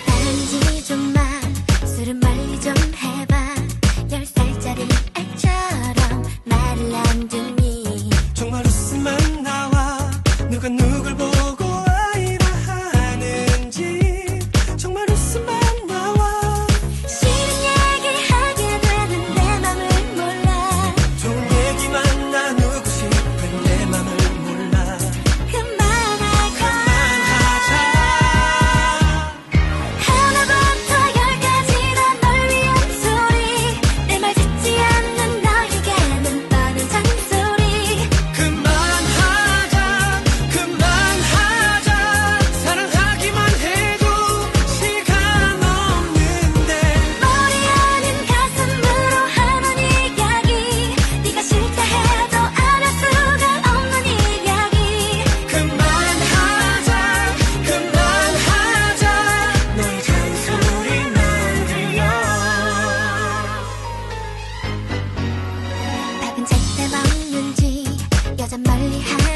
단지 좀만 술은 멀리 좀 해봐. 열 살짜리 애처럼 말안 듣니? 정말 웃음만 나와. 누가 누굴 보고 멀리 하